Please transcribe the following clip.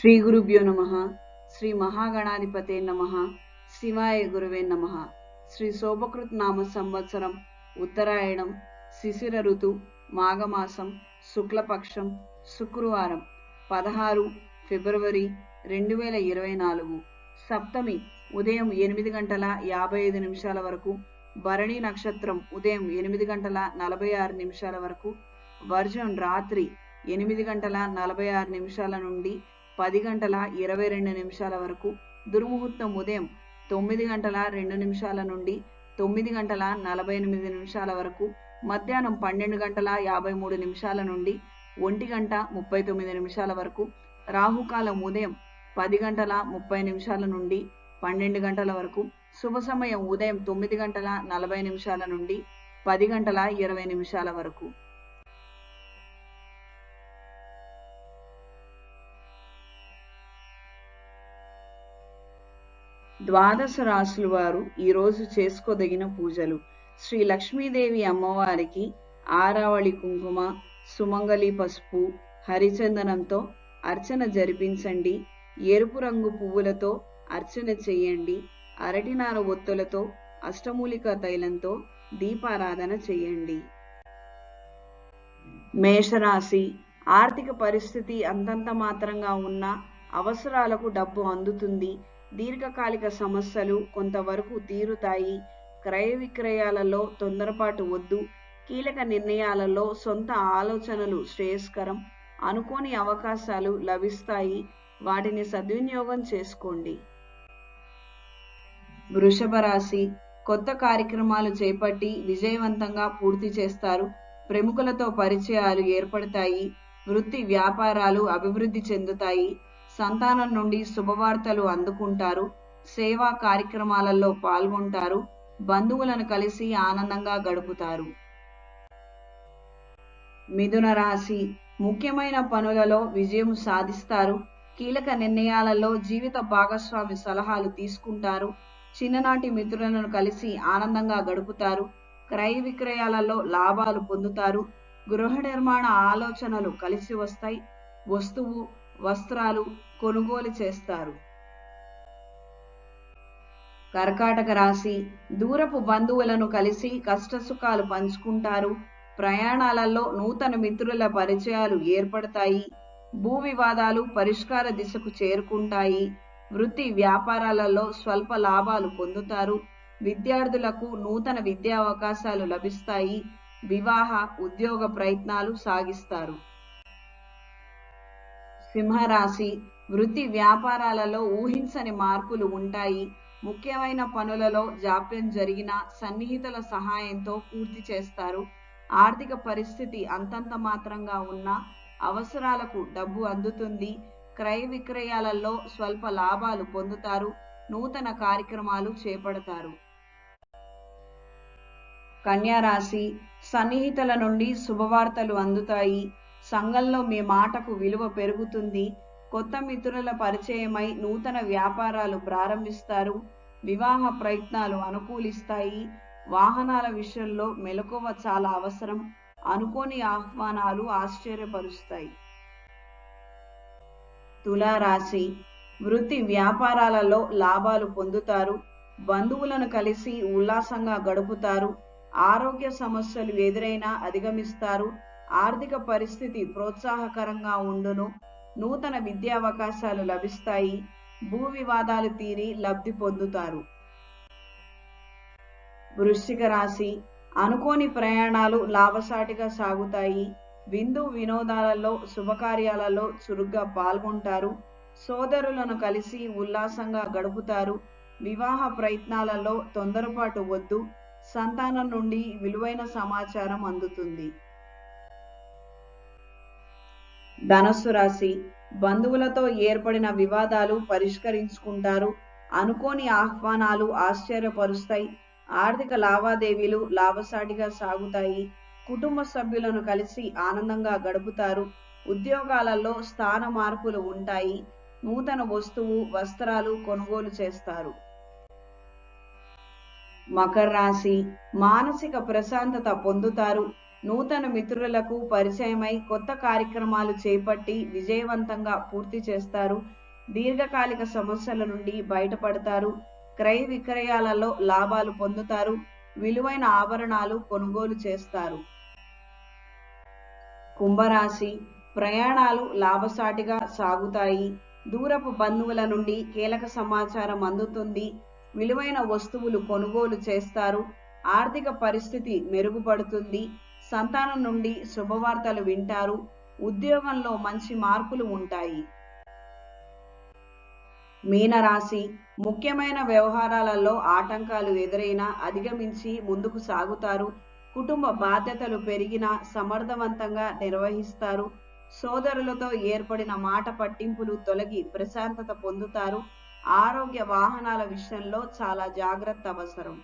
శ్రీ గురుభ్యో నమ శ్రీ మహాగణాధిపతే నమ శివాయ గురువే నమ. శ్రీ శోభకృత్ నామ సంవత్సరం ఉత్తరాయణం శిశిర ఋతు మాఘమాసం శుక్లపక్షం శుక్రవారం పదహారు ఫిబ్రవరి రెండు వేల ఇరవై నాలుగు. సప్తమి ఉదయం ఎనిమిది గంటల యాభై ఐదు నిమిషాల వరకు భరణి నక్షత్రం ఉదయం ఎనిమిది గంటల నలభై ఆరు నిమిషాల వరకు వర్జం రాత్రి ఎనిమిది గంటల నలభై ఆరు నిమిషాల నుండి పది గంటల ఇరవై రెండు నిమిషాల వరకు దుర్ముహూర్తం ఉదయం తొమ్మిది గంటల రెండు నిమిషాల నుండి తొమ్మిది గంటల నలభై ఎనిమిది నిమిషాల వరకు మధ్యాహ్నం పన్నెండు గంటల యాభై మూడు నిమిషాల నుండి ఒంటి గంట ముప్పై తొమ్మిది నిమిషాల వరకు రాహుకాలం ఉదయం పది గంటల ముప్పై నిమిషాల నుండి పన్నెండు గంటల వరకు శుభ సమయం ఉదయం తొమ్మిది గంటల నలభై నిమిషాల నుండి పది గంటల ఇరవై నిమిషాల వరకు. ద్వాదశ రాశుల వారు ఈరోజు చేసుకోదగిన పూజలు. శ్రీ లక్ష్మీదేవి అమ్మవారికి ఆరావళి కుంకుమ సుమంగళి పసుపు హరిచందనంతో అర్చన జరిపించండి. ఎరుపు రంగు పువ్వులతో అర్చన చేయండి. అరటినార ఒత్తులతో అష్టమూలిక తైలంతో దీపారాధన చేయండి. మేషరాశి ఆర్థిక పరిస్థితి అంతంత మాత్రంగా ఉన్న అవసరాలకు డబ్బు అందుతుంది. దీర్ఘకాలిక సమస్యలు కొంతవరకు తీరుతాయి. క్రయ విక్రయాలలో తొందరపాటు వద్దు. కీలక నిర్ణయాలలో సొంత ఆలోచనలు శ్రేయస్కరం. అనుకోని అవకాశాలు లభిస్తాయి. వాటిని సద్వినియోగం చేసుకోండి. వృషభ రాశి. కొత్త కార్యక్రమాలు చేపట్టి విజయవంతంగా పూర్తి చేస్తారు. ప్రముఖులతో పరిచయాలు ఏర్పడతాయి. వృత్తి వ్యాపారాలు అభివృద్ధి చెందుతాయి. సంతానం నుండి శుభవార్తలు అందుకుంటారు. సేవా కార్యక్రమాలలో పాల్గొంటారు. బంధువులను కలిసి ఆనందంగా గడుపుతారు. మిథున రాశి. ముఖ్యమైన పనులలో విజయం సాధిస్తారు. కీలక నిర్ణయాలలో జీవిత భాగస్వామి సలహాలు తీసుకుంటారు. చిన్ననాటి మిత్రులను కలిసి ఆనందంగా గడుపుతారు. క్రయ విక్రయాలలో లాభాలు పొందుతారు. గృహ నిర్మాణ ఆలోచనలు కలిసి వస్తాయి. వస్తువు వస్త్రాలు కొనుగోలు చేస్తారు. కర్కాటక రాశి దూరపు బంధువులను కలిసి కష్టసుఖాలు పంచుకుంటారు. ప్రయాణాలలో నూతన మిత్రుల పరిచయాలు ఏర్పడతాయి. భూ వివాదాలు పరిష్కార దిశకు చేరుకుంటాయి. వృత్తి వ్యాపారాలలో స్వల్ప లాభాలు పొందుతారు. విద్యార్థులకు నూతన విద్యా అవకాశాలు లభిస్తాయి. వివాహ ఉద్యోగ ప్రయత్నాలు సాగిస్తారు. సింహరాశి వృత్తి వ్యాపారాలలో ఊహించని మార్పులు ఉంటాయి. ముఖ్యమైన పనులలో జాప్యం జరిగిన సన్నిహితుల సహాయంతో పూర్తి చేస్తారు. ఆర్థిక పరిస్థితి అంతంత మాత్రంగా ఉన్న అవసరాలకు డబ్బు అందుతుంది. క్రయ విక్రయాలలో స్వల్ప లాభాలు పొందుతారు. నూతన కార్యక్రమాలు చేపడతారు. కన్యారాశి సన్నిహితుల నుండి శుభవార్తలు అందుతాయి. సంఘంలో మీ మాటకు విలువ పెరుగుతుంది. కొత్త మిత్రుల పరిచయమై నూతన వ్యాపారాలు ప్రారంభిస్తారు. వివాహ ప్రయత్నాలు అనుకూలిస్తాయి. వాహనాల విషయంలో మెలకువ చాలా అవసరం. అనుకోని ఆహ్వానాలు ఆశ్చర్యపరుస్తాయి. తులారాశి. వృత్తి వ్యాపారాలలో లాభాలు పొందుతారు. బంధువులను కలిసి ఉల్లాసంగా గడుపుతారు. ఆరోగ్య సమస్యలు ఎదురైనా అధిగమిస్తారు. ఆర్థిక పరిస్థితి ప్రోత్సాహకరంగా ఉండును. నూతన విద్యావకాశాలు లభిస్తాయి. భూ వివాదాలు తీరి లబ్ధి పొందుతారు. వృశ్చిక రాశి. అనుకోని ప్రయాణాలు లాభసాటిగా సాగుతాయి. విందు వినోదాలలో శుభకార్యాలలో చురుగ్గా పాల్గొంటారు. సోదరులను కలిసి ఉల్లాసంగా గడుపుతారు. వివాహ ప్రయత్నాలలో తొందరపాటు వద్దు. సంతానం నుండి విలువైన సమాచారం అందుతుంది. ధనస్సు రాశి బంధువులతో ఏర్పడిన వివాదాలు పరిష్కరించుకుంటారు అనుకోని ఆహ్వానాలు ఆశ్చర్యపరుస్తాయి. ఆర్థిక లావాదేవీలు లాభసాటిగా సాగుతాయి. కుటుంబ సభ్యులను కలిసి ఆనందంగా గడుపుతారు. ఉద్యోగాలలో స్థాన మార్పులు ఉంటాయి. నూతన వస్తువు వస్త్రాలు కొనుగోలు చేస్తారు. మకర రాశి మానసిక ప్రశాంతత పొందుతారు. నూతన మిత్రులకు పరిచయమై కొత్త కార్యక్రమాలు చేపట్టి విజయవంతంగా పూర్తి చేస్తారు. దీర్ఘకాలిక సమస్యల నుండి బయటపడతారు. క్రయ విక్రయాలలో లాభాలు పొందుతారు. విలువైన ఆభరణాలు కొనుగోలు చేస్తారు. కుంభరాశి ప్రయాణాలు లాభసాటిగా సాగుతాయి. దూరపు బంధువుల నుండి కీలక సమాచారం అందుతుంది. విలువైన వస్తువులు కొనుగోలు చేస్తారు. ఆర్థిక పరిస్థితి మెరుగుపడుతుంది. సంతానం నుండి శుభవార్తలు వింటారు. ఉద్యోగంలో మంచి మార్పులు ఉంటాయి. మీనరాశి ముఖ్యమైన వ్యవహారాలలో ఆటంకాలు ఎదురైనా అధిగమించి ముందుకు సాగుతారు. కుటుంబ బాధ్యతలు పెరిగినా సమర్థవంతంగా నిర్వహిస్తారు. సోదరులతో ఏర్పడిన మాట పట్టింపులు తొలగి ప్రశాంతత పొందుతారు. ఆరోగ్య వాహనాల విషయంలో చాలా జాగ్రత్త అవసరం.